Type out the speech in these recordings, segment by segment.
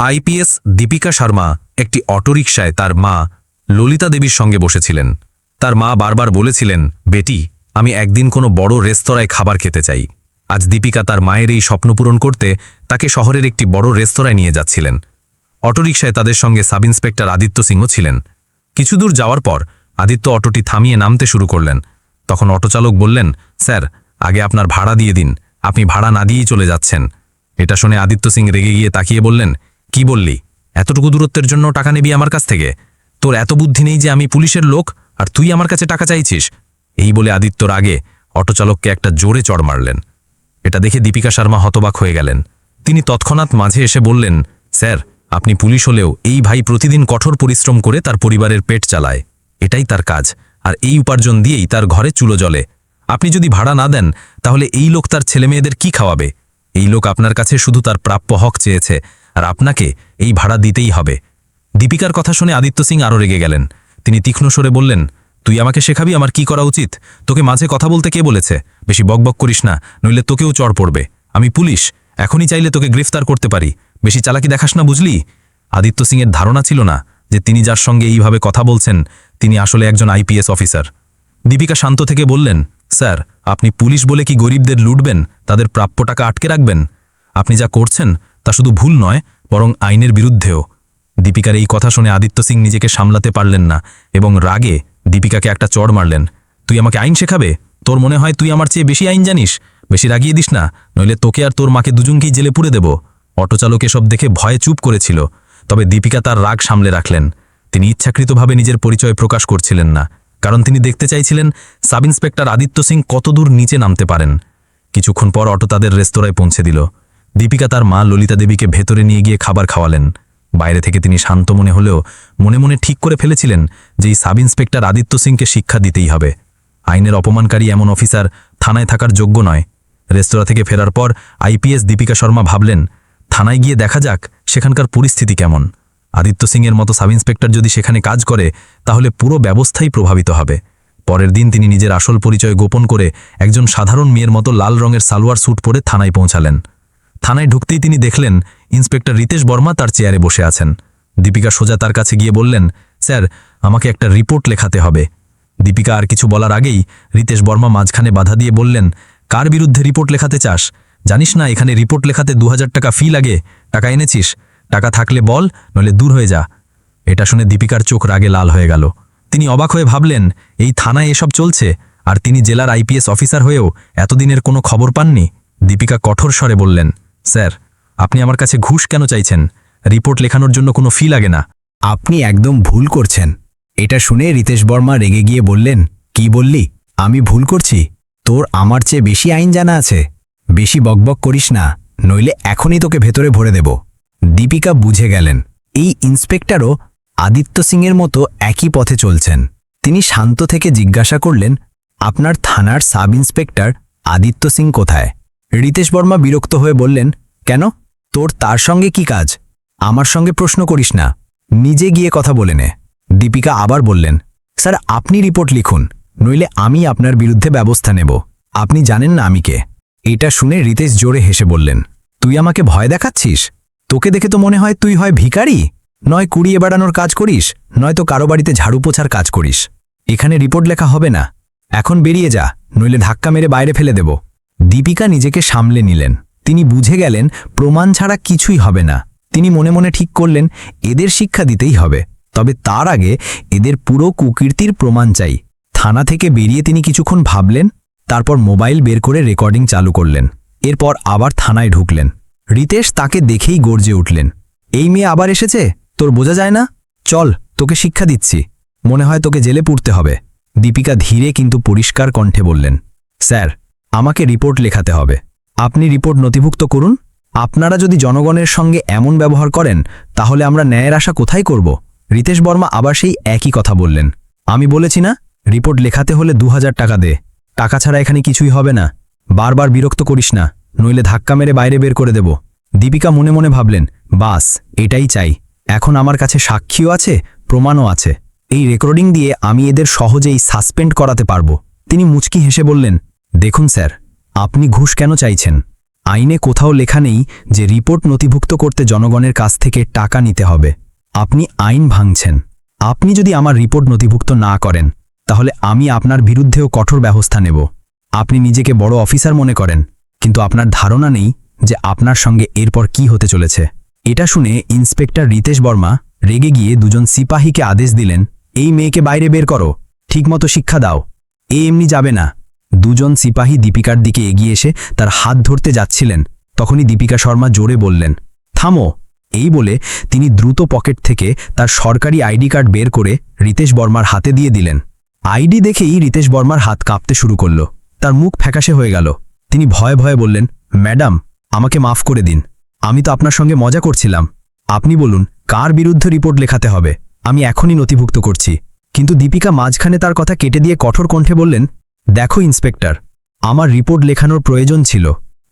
IPS Deepika Sharma একটি অটোরিকশায় তার মা ললিতা দেবীর সঙ্গে বসেছিলেন। তার মা বারবার বলেছিলেন, বেটি, আমি একদিন কোনো বড় রেস্তোরাঁয় খাবার খেতে চাই। আজ দীপিকা তার মায়ের এই স্বপ্ন পূরণ করতে তাকে শহরের একটি বড় রেস্তোরাঁয় নিয়ে যাচ্ছিলেন। অটোরিকশায় তাদের সঙ্গে সাব ইন্সপেক্টর আদিত্য সিংহ ছিলেন। কিছু দূর যাওয়ার পর আদিত্য অটোটি থামিয়ে নামতে শুরু করলেন। তখন অটোচালক বললেন, স্যার, আগে আপনার ভাড়া দিয়ে দিন। আপনি ভাড়া না দিয়েই চলে যাচ্ছেন। এটা শুনে আদিত্য সিং রেগে গিয়ে তাকিয়ে বললেন কি বললি? এতটুকু দূরত্বের জন্য টাকা নিবি আমার কাছ থেকে? তোর এত বুদ্ধি নেই যে আমি পুলিশের লোক, আর তুই আমার কাছে টাকা চাইছিস? এই বলে আদিত্যর আগে অটোচালককে একটা জোরে চড় মারলেন। এটা দেখে দীপিকা শর্মা হতবাক হয়ে গেলেন। তিনি তৎক্ষণাৎ মাঝে এসে বললেন, স্যার, আপনি পুলিশ হলেও এই ভাই প্রতিদিন কঠোর পরিশ্রম করে তার পরিবারের পেট চালায়। এটাই তার কাজ, আর এই উপার্জন দিয়েই তার ঘরে চুলো জ্বলে। আপনি যদি ভাড়া না দেন, তাহলে এই লোক তার ছেলেমেয়েদের কি খাওয়াবে? এই লোক আপনার কাছে শুধু তার প্রাপ্য হক চেয়েছে। আর আপনাকে এই ভাড়া দিতেই হবে। দীপিকার কথা শুনে আদিত্য সিং আরও রেগে গেলেন। তিনি তীক্ষ্ণ স্বরে বললেন, তুই আমাকে শেখাবি আমার কি করা উচিত? তোকে মাঝে কথা বলতে কে বলেছে? বেশি বকবক করিস না, নইলে তোকেও চড় পড়বে। আমি পুলিশ, এখনই চাইলে তোকে গ্রেফতার করতে পারি। বেশি চালাকি দেখাস না, বুঝলি? আদিত্য সিংয়ের ধারণা ছিল না যে তিনি যার সঙ্গে এইভাবে কথা বলছেন, তিনি আসলে একজন আইপিএস অফিসার। দীপিকা শান্ত থেকে বললেন, স্যার, আপনি পুলিশ বলে কি গরিবদের লুটবেন? তাদের প্রাপ্য টাকা আটকে রাখবেন? আপনি যা করছেন তা শুধু ভুল নয় বরং আইনের বিরুদ্ধেও। দীপিকার এই কথা শুনে আদিত্য সিং নিজেকে সামলাতে পারলেন না এবং রাগে দীপিকাকে একটা চড় মারলেন। তুই আমাকে আইন শেখাবে? তোর মনে হয় তুই আমার চেয়ে বেশি আইন জানিস? বেশি রাগিয়ে দিস না, নইলে তোকে আর তোর মাকে দুজনকেই জেলে পুড়ে দেব। অটোচালক এসব দেখে ভয়ে চুপ করেছিল, তবে দীপিকা তার রাগ সামলে রাখলেন। তিনি ইচ্ছাকৃতভাবে নিজের পরিচয় প্রকাশ করছিলেন না, কারণ তিনি দেখতে চাইছিলেন সাব ইন্সপেক্টর আদিত্য সিং কতদূর নিচে নামতে পারেন। কিছুক্ষণ পর অটো তাদের রেস্তোরাঁয় পৌঁছে দিল। দীপিকা তার মা ললিতা দেবীকে ভেতরে নিয়ে গিয়ে খাবার খাওয়ালেন। বাইরে থেকে তিনি শান্ত মনে হলেও মনে মনে ঠিক করে ফেলেছিলেন যে এই সাব ইন্সপেক্টর আদিত্য সিংকে শিক্ষা দিতেই হবে। আইনের অপমানকারী এমন অফিসার থানায় থাকার যোগ্য নয়। রেস্তোরাঁ থেকে ফেরার পর আইপিএস দীপিকা শর্মা ভাবলেন, থানায় গিয়ে দেখা যাক সেখানকার পরিস্থিতি কেমন। আদিত্য সিংয়ের মতো সাব ইন্সপেক্টর যদি সেখানে কাজ করে, তাহলে পুরো ব্যবস্থাই প্রভাবিত হবে। পরের দিন তিনি নিজের আসল পরিচয় গোপন করে একজন সাধারণ মেয়ের মতো লাল রঙের সালোয়ার স্যুট পরে থানায় পৌঁছালেন। থানায় ঢুকতেই তিনি দেখলেন ইন্সপেক্টর রিতেশ বর্মা তার চেয়ারে বসে আছেন। দীপিকা সোজা তার কাছে গিয়ে বললেন, স্যার, আমাকে একটা রিপোর্ট লেখাতে হবে। দীপিকা আর কিছু বলার আগেই রিতেশ বর্মা মাঝখানে বাধা দিয়ে বললেন, কার বিরুদ্ধে রিপোর্ট লেখাতে চাস? জানিস না, এখানে রিপোর্ট লেখাতে দু হাজার টাকা ফি লাগে। টাকা এনেছিস? টাকা থাকলে বল, নইলে দূর হয়ে যা। এটা শুনে দীপিকার চোখ রাগে লাল হয়ে গেল। তিনি অবাক হয়ে ভাবলেন, এই থানায় এসব চলছে? আর তিনি জেলার আইপিএস অফিসার হয়েও এতদিনের কোনো খবর পাননি? দীপিকা কঠোর স্বরে বললেন স্যার, আপনি আমার কাছে ঘুষ কেন চাইছেন? রিপোর্ট লেখানোর জন্য কোনো ফি লাগে না। আপনি একদম ভুল করছেন। এটা শুনে রিতেশ বর্মা রেগে গিয়ে বললেন, কি বললি? আমি ভুল করছি। তোর আমার চেয়ে বেশি আইন জানা আছে। বেশি বকবক করিস না, নইলে এখনই তোকে ভেতরে ভরে দেব। দীপিকা বুঝে গেলেন, এই ইন্সপেক্টরও আদিত্য সিংয়ের মতো একই পথে চলছেন। তিনি শান্ত থেকে জিজ্ঞাসা করলেন, আপনার থানার সাব ইন্সপেক্টর আদিত্য সিং কোথায়? রিতেশ বর্মা বিরক্ত হয়ে বললেন, কেন? তোর তার সঙ্গে কি কাজ? আমার সঙ্গে প্রশ্ন করিস না। নিজে গিয়ে কথা বলে নে। দীপিকা আবার বললেন, স্যার, আপনি রিপোর্ট লিখুন, নইলে আমি আপনার বিরুদ্ধে ব্যবস্থা নেব। আপনি জানেন না আমি কে? এটা শুনে রিতেশ জোরে হেসে বললেন, তুই আমাকে ভয় দেখাচ্ছিস? তোকে দেখে তো মনে হয় তুই হয় ভিখারি? নয় কুড়িয়ে বেড়ানোর কাজ করিস নয়তো কারও বাড়িতে ঝাড়ু পোছার কাজ করিস। এখানে রিপোর্ট লেখা হবে না। এখন বেরিয়ে যা, নইলে ধাক্কা মেরে বাইরে ফেলে দেব। দীপিকা নিজেকে সামলে নিলেন। তিনি বুঝে গেলেন, প্রমাণ ছাড়া কিছুই হবে না। তিনি মনে মনে ঠিক করলেন, এদের শিক্ষা দিতেই হবে। তবে তার আগে এদের পুরো কুকীর্তির প্রমাণ চাই। থানা থেকে বেরিয়ে তিনি কিছুক্ষণ ভাবলেন, তারপর মোবাইল বের করে রেকর্ডিং চালু করলেন। এরপর আবার থানায় ঢুকলেন। রিতেশ তাকে দেখেই গর্জে উঠলেন। এই মেয়ে আবার এসেছে? তোর বোঝা যায় না? চল, তোকে শিক্ষা দিচ্ছি। মনে হয় তোকে জেলে পুড়তে হবে। দীপিকা ধীরে কিন্তু পরিষ্কার কণ্ঠে বললেন, স্যার আমাকে রিপোর্ট লেখাতে হবে। আপনি রিপোর্ট নথিভুক্ত করুন। আপনারা যদি জনগণের সঙ্গে এমন ব্যবহার করেন, তাহলে আমরা ন্যায়ের আশা কোথায় করব? রিতেশ বর্মা আবার সেই একই কথা বললেন। আমি বলেছি না, রিপোর্ট লেখাতে হলে দু হাজার টাকা দে। টাকা ছাড়া এখানে কিছুই হবে না। বারবার বিরক্ত করিস না, নইলে ধাক্কা মেরে বাইরে বের করে দেব। দীপিকা মনে মনে ভাবলেন, বাস, এটাই চাই। এখন আমার কাছে সাক্ষীও আছে, প্রমাণও আছে। এই রেকর্ডিং দিয়ে আমি এদের সহজেই সাসপেন্ড করাতে পারব। তিনি মুচকি হেসে বললেন দেখুন স্যার, আপনি ঘুষ কেন চাইছেন? আইনে কোথাও লেখা নেই যে রিপোর্ট নথিভুক্ত করতে জনগণের কাছ থেকে টাকা নিতে হবে। আপনি আইন ভাঙছেন। আপনি যদি আমার রিপোর্ট নথিভুক্ত না করেন, তাহলে আমি আপনার বিরুদ্ধেও কঠোর ব্যবস্থা নেব। আপনি নিজেকে বড় অফিসার মনে করেন, কিন্তু আপনার ধারণা নেই যে আপনার সঙ্গে এরপর কি হতে চলেছে। এটা শুনে ইন্সপেক্টর রিতেশ বর্মা রেগে গিয়ে দুজন সিপাহীকে আদেশ দিলেন, এই মেয়েকে বাইরে বের করো, ঠিকমতো শিক্ষা দাও। এ এমনি যাবে না। দুজন সিপাহী দীপিকার দিকে এগিয়ে এসে তার হাত ধরতে যাচ্ছিলেন। তখনই দীপিকা শর্মা জোরে বললেন, থামো। এই বলে তিনি দ্রুত পকেট থেকে তার সরকারি আইডি কার্ড বের করে রিতেশ বর্মার হাতে দিয়ে দিলেন। আইডি দেখেই রিতেশ বর্মার হাত কাঁপতে শুরু করল। তার মুখ ফ্যাকাশে হয়ে গেল। তিনি ভয়ে ভয়ে বললেন, ম্যাডাম, আমাকে মাফ করে দিন। আমি তো আপনার সঙ্গে মজা করছিলাম। আপনি বলুন, কার বিরুদ্ধে রিপোর্ট লেখাতে হবে? আমি এখনই নথিভুক্ত করছি। কিন্তু দীপিকা মাঝখানে তার কথা কেটে দিয়ে কঠোর কণ্ঠে বললেন দেখো, ইন্সপেক্টর, আমার রিপোর্ট লেখানোর প্রয়োজন ছিল,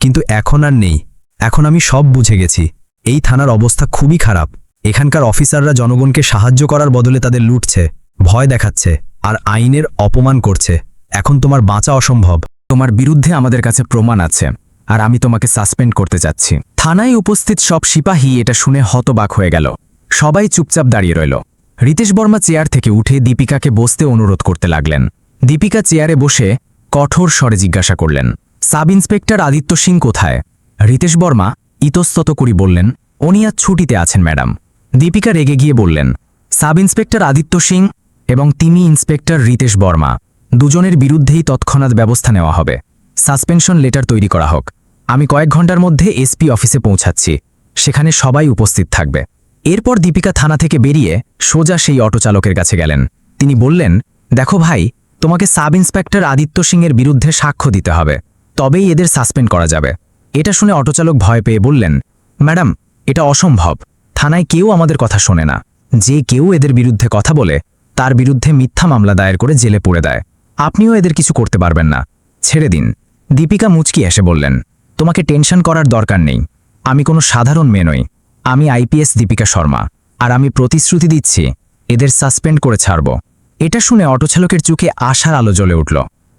কিন্তু এখন আর নেই। এখন আমি সব বুঝে গেছি। এই থানার অবস্থা খুবই খারাপ। এখানকার অফিসাররা জনগণকে সাহায্য করার বদলে তাদের লুটছে, ভয় দেখাচ্ছে, আর আইনের অপমান করছে। এখন তোমার বাঁচা অসম্ভব। তোমার বিরুদ্ধে আমাদের কাছে প্রমাণ আছে, আর আমি তোমাকে সাসপেন্ড করতে যাচ্ছি। থানায় উপস্থিত সব সিপাহী এটা শুনে হতবাক হয়ে গেল। সবাই চুপচাপ দাঁড়িয়ে রইল। রিতেশ বর্মা চেয়ার থেকে উঠে দীপিকাকে বসতে অনুরোধ করতে লাগলেন। দীপিকা চেয়ারে বসে কঠোর স্বরে জিজ্ঞাসা করলেন, সাব ইন্সপেক্টর আদিত্য সিং কোথায়? রিতেশ বর্মা ইতস্তত করি বললেন, উনি আজ ছুটিতে আছেন, ম্যাডাম। দীপিকা রেগে গিয়ে বললেন, সাব ইন্সপেক্টর আদিত্য সিং এবং তিনি ইন্সপেক্টর রিতেশ বর্মা, দুজনের বিরুদ্ধেই তৎক্ষণাৎ ব্যবস্থা নেওয়া হবে। সাসপেনশন লেটার তৈরি করা হোক। আমি কয়েক ঘণ্টার মধ্যে এসপি অফিসে পৌঁছাচ্ছি। সেখানে সবাই উপস্থিত থাকবে। এরপর দীপিকা থানা থেকে বেরিয়ে সোজা সেই অটো চালকের কাছে গেলেন। তিনি বললেন, দেখো ভাই তোমাকে সাব ইন্সপেক্টর আদিত্য সিংয়ের বিরুদ্ধে সাক্ষ্য দিতে হবে। তবেই এদের সাসপেন্ড করা যাবে। এটা শুনে অটোচালক ভয় পেয়ে বললেন, ম্যাডাম, এটা অসম্ভব। থানায় কেউ আমাদের কথা শোনে না। যে কেউ এদের বিরুদ্ধে কথা বলে, তার বিরুদ্ধে মিথ্যা মামলা দায়ের করে জেলে পুড়ে দেয়। আপনিও এদের কিছু করতে পারবেন না। ছেড়ে দিন। দীপিকা মুচকি এসে বললেন, তোমাকে টেনশন করার দরকার নেই। আমি কোনো সাধারণ মেয়ে নই। আমি আইপিএস দীপিকা শর্মা। আর আমি প্রতিশ্রুতি দিচ্ছি, এদের সাসপেন্ড করে ছাড়ব। এটা শুনে অটোচালকের চোখে আশার আলো জ্বলে উঠল।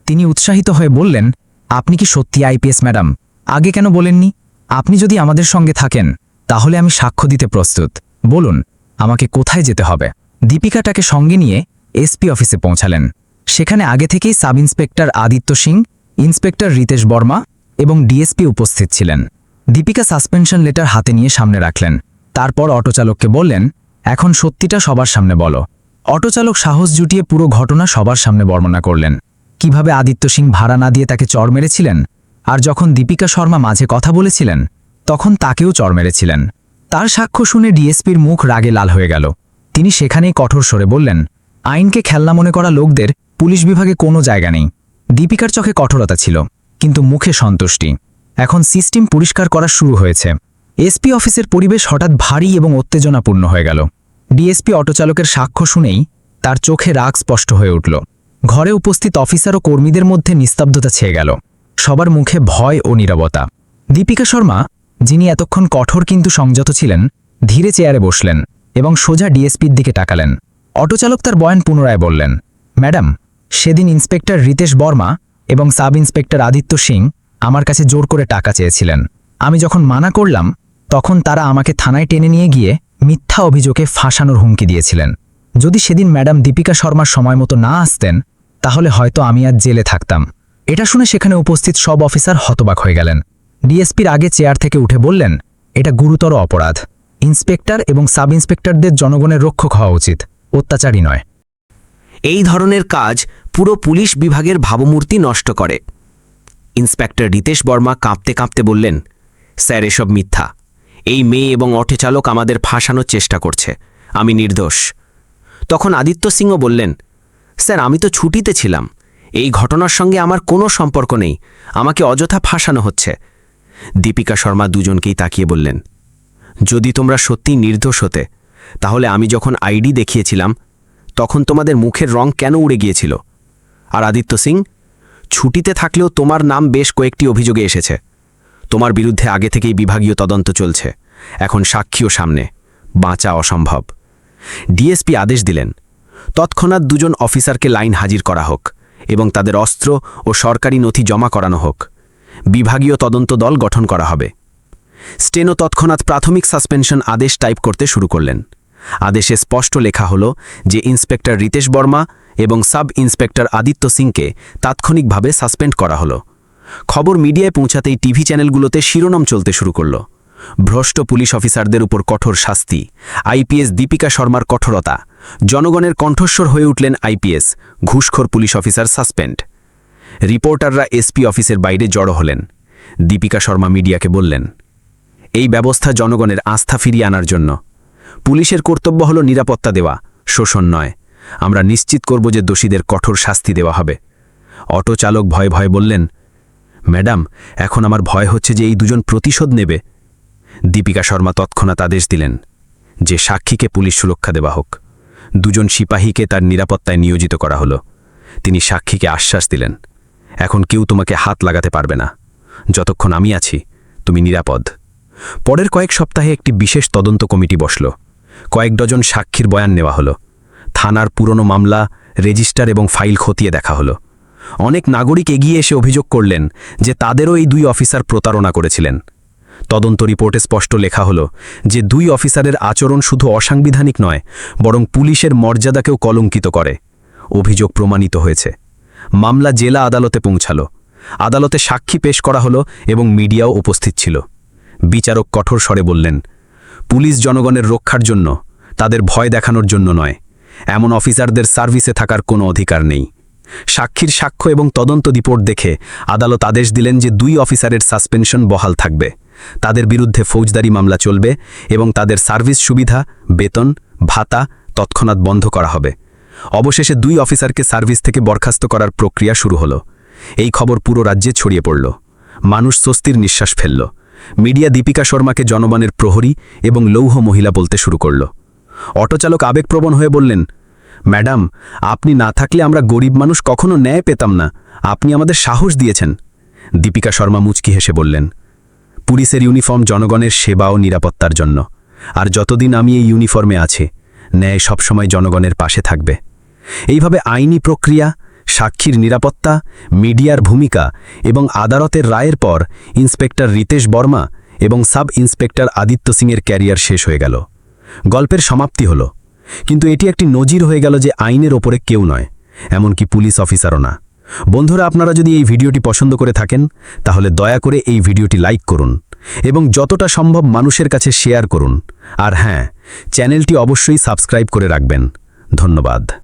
তিনি উৎসাহিত হয়ে বললেন, আপনি কি সত্যি আইপিএস ম্যাডাম? আগে কেন বলেননি? আপনি যদি আমাদের সঙ্গে থাকেন, তাহলে আমি সাক্ষ্য দিতে প্রস্তুত। বলুন, আমাকে কোথায় যেতে হবে? দীপিকাটাকে সঙ্গে নিয়ে এসপি অফিসে পৌঁছালেন। সেখানে আগে থেকেই sub inspector Aditya Singh, inspector Ritesh Verma এবং ডিএসপি উপস্থিত ছিলেন। দীপিকা সাসপেনশন লেটার হাতে নিয়ে সামনে রাখলেন। তারপর অটোচালককে বললেন, এখন সত্যিটা সবার সামনে বলো। অটোচালক সাহস জুটিয়ে পুরো ঘটনা সবার সামনে বর্ণনা করলেন। কীভাবে আদিত্য সিং ভাড়া না দিয়ে তাকে চর মেরেছিলেন? আর যখন দীপিকা শর্মা মাঝে কথা বলেছিলেন, তখন তাকেও চর মেরেছিলেন। তার সাক্ষ্য শুনে ডিএসপির মুখ রাগে লাল হয়ে গেল। তিনি সেখানেই কঠোর স্বরে বললেন, আইনকে খেলনা মনে করা লোকদের পুলিশ বিভাগে কোনো জায়গা নেই। দীপিকার চোখে কঠোরতা ছিল, কিন্তু মুখে সন্তুষ্টি। এখন সিস্টেম পরিষ্কার করা শুরু হয়েছে। এসপি অফিসের পরিবেশ হঠাৎ ভারী এবং উত্তেজনাপূর্ণ হয়ে গেল। ডিএসপি অটোচালকের সাক্ষ্য শুনেই তার চোখে রাগ স্পষ্ট হয়ে উঠল। ঘরে উপস্থিত অফিসার ও কর্মীদের মধ্যে নিস্তব্ধতা ছেয়ে গেল। সবার মুখে ভয় ও নীরবতা। দীপিকা শর্মা, যিনি এতক্ষণ কঠোর কিন্তু সংযত ছিলেন, ধীরে চেয়ারে বসলেন এবং সোজা ডিএসপির দিকে তাকালেন। অটোচালক তার বয়ান পুনরায় বললেন, ম্যাডাম, সেদিন ইন্সপেক্টর রিতেশ বর্মা এবং সাব ইন্সপেক্টর আদিত্য সিং আমার কাছে জোর করে টাকা চেয়েছিলেন। আমি যখন মানা করলাম, তখন তারা আমাকে থানায় টেনে নিয়ে গিয়ে মিথ্যা অভিযোগে ফাঁসানোর হুমকি দিয়েছিলেন। যদি সেদিন ম্যাডাম দীপিকা শর্মার সময় মতো না আসতেন, তাহলে হয়তো আমি আর জেলে থাকতাম। এটা শুনে সেখানে উপস্থিত সব অফিসার হতবাক হয়ে গেলেন। ডিএসপির আগে চেয়ার থেকে উঠে বললেন, এটা গুরুতর অপরাধ। ইন্সপেক্টর এবং সাব ইন্সপেক্টরদের জনগণের রক্ষক হওয়া উচিত। অত্যাচারী নয়। এই ধরনের কাজ পুরো পুলিশ বিভাগের ভাবমূর্তি নষ্ট করে। ইন্সপেক্টর রিতেশ বর্মা কাঁপতে কাঁপতে বললেন, স্যার, এসব মিথ্যা। এই মেয়ে এবং অটোচালক আমাদের ফাঁসানোর চেষ্টা করছে। আমি নির্দোষ। তখন আদিত্য সিংও বললেন, স্যার, আমি তো ছুটিতে ছিলাম। এই ঘটনার সঙ্গে আমার কোনো সম্পর্ক নেই। আমাকে অযথা ফাঁসানো হচ্ছে। দীপিকা শর্মা দুজনকেই তাকিয়ে বললেন, যদি তোমরা সত্যি নির্দোষ হতে, তাহলে আমি যখন আইডি দেখিয়েছিলাম, তখন তোমাদের মুখের রং কেন উড়ে গিয়েছিল? আর আদিত্য সিং, ছুটিতে থাকলেও তোমার নাম বেশ কয়েকটি অভিযোগে এসেছে। তোমার বিরুদ্ধে আগে থেকেই বিভাগীয় তদন্ত চলছে। এখন সাক্ষীও সামনে। বাঁচা অসম্ভব। ডিএসপি আদেশ দিলেন। তৎক্ষণাৎ দুজন অফিসারকে লাইন হাজির করা হোক এবং তাদের অস্ত্র ও সরকারি নথি জমা করানো হোক। বিভাগীয় তদন্ত দল গঠন করা হবে। স্টেনো তৎক্ষণাৎ প্রাথমিক সাসপেনশন আদেশ টাইপ করতে শুরু করলেন। আদেশে স্পষ্ট লেখা হল যে ইন্সপেক্টর রিতেশ বর্মা এবং সাব ইন্সপেক্টর আদিত্য সিংকে তাৎক্ষণিকভাবে সাসপেন্ড করা হলো। খবর মিডিয়ায় পৌঁছাতেই টিভি চ্যানেলগুলোতে শিরোনাম চলতে শুরু করল। ভ্রষ্ট পুলিশ অফিসারদের উপর কঠোর শাস্তি। আইপিএস দীপিকা শর্মার কঠোরতা। জনগণের কণ্ঠস্বর হয়ে উঠলেন আইপিএস, ঘুষখোর পুলিশ অফিসার সাসপেন্ড। রিপোর্টাররা এসপি অফিসের বাইরে জড়ো হলেন। দীপিকা শর্মা মিডিয়াকে বললেন, এই ব্যবস্থা জনগণের আস্থা ফিরিয়ে আনার জন্য। পুলিশের কর্তব্য হল নিরাপত্তা দেওয়া, শোষণ নয়। আমরা নিশ্চিত করব যে দোষীদের কঠোর শাস্তি দেওয়া হবে। অটো চালক ভয়ে ভয়ে বললেন ম্যাডাম, এখন আমার ভয় হচ্ছে যে এই দুজন প্রতিশোধ নেবে। দীপিকা শর্মা তৎক্ষণাৎ আদেশ দিলেন যে সাক্ষীকে পুলিশ সুরক্ষা দেওয়া হোক। দুজন সিপাহীকে তার নিরাপত্তায় নিয়োজিত করা হলো। তিনি সাক্ষীকে আশ্বাস দিলেন, এখন কেউ তোমাকে হাত লাগাতে পারবে না। যতক্ষণ আমি আছি, তুমি নিরাপদ। পরের কয়েক সপ্তাহে একটি বিশেষ তদন্ত কমিটি বসল। কয়েক ডজন সাক্ষীর বয়ান নেওয়া হলো। থানার পুরনো মামলা, রেজিস্টার এবং ফাইল খতিয়ে দেখা হলো। অনেক নাগরিক এগিয়ে এসে অভিযোগ করলেন যে তাদেরও এই দুই অফিসার প্রতারণা করেছিলেন। তদন্ত রিপোর্টে স্পষ্ট লেখা হলো যে দুই অফিসারের আচরণ শুধু অসাংবিধানিক নয়, বরং পুলিশের মর্যাদাকেও কলঙ্কিত করে। অভিযোগ প্রমাণিত হয়েছে। মামলা জেলা আদালতে পৌঁছালো। আদালতে সাক্ষী পেশ করা হলো এবং মিডিয়াও উপস্থিত ছিল। বিচারক কঠোর স্বরে বললেন, পুলিশ জনগণের রক্ষার জন্য, তাদের ভয় দেখানোর জন্য নয়। এমন অফিসারদের সার্ভিসে থাকার কোনো অধিকার নেই। সাক্ষীর সাক্ষ্য এবং তদন্ত রিপোর্ট দেখে আদালত আদেশ দিলেন যে দুই অফিসারের সাসপেনশন বহাল থাকবে। তাদের বিরুদ্ধে ফৌজদারি মামলা চলবে এবং তাদের সার্ভিস সুবিধা, বেতন, ভাতা তৎক্ষণাৎ বন্ধ করা হবে। অবশেষে দুই অফিসারকে সার্ভিস থেকে বরখাস্ত করার প্রক্রিয়া শুরু হলো। এই খবর পুরো রাজ্যে ছড়িয়ে পড়ল। মানুষ স্বস্তির নিঃশ্বাস ফেলল। মিডিয়া দীপিকা শর্মাকে জনগণের প্রহরী এবং লৌহ মহিলা বলতে শুরু করল। অটোচালক আবেগপ্রবণ হয়ে বললেন ম্যাডাম, আপনি না থাকলে আমরা গরিব মানুষ কখনো ন্যায় পেতাম না। আপনি আমাদের সাহস দিয়েছেন। দীপিকা শর্মা মুচকি হেসে বললেন, পুলিশের ইউনিফর্ম জনগণের সেবা ও নিরাপত্তার জন্য। আর যতদিন আমি এই ইউনিফর্মে আছি, ন্যায় সবসময় জনগণের পাশে থাকবে। এইভাবে আইনি প্রক্রিয়া, সাক্ষীর নিরাপত্তা, মিডিয়ার ভূমিকা এবং আদালতের রায়ের পর ইন্সপেক্টর রিতেশ বর্মা এবং সাব ইন্সপেক্টর আদিত্য সিংয়ের ক্যারিয়ার শেষ হয়ে গেল। গল্পের সমাপ্তি হল। কিন্তু এটি একটি নজির হয়ে গেল যে আইনের ওপরে কেউ নয়, এমনকি পুলিশ অফিসারও না। বন্ধুরা, আপনারা যদি এই ভিডিওটি পছন্দ করে থাকেন, তাহলে দয়া করে এই ভিডিওটি লাইক করুন এবং যতটা সম্ভব মানুষের কাছে শেয়ার করুন। আর হ্যাঁ চ্যানেলটি অবশ্যই সাবস্ক্রাইব করে রাখবেন। ধন্যবাদ।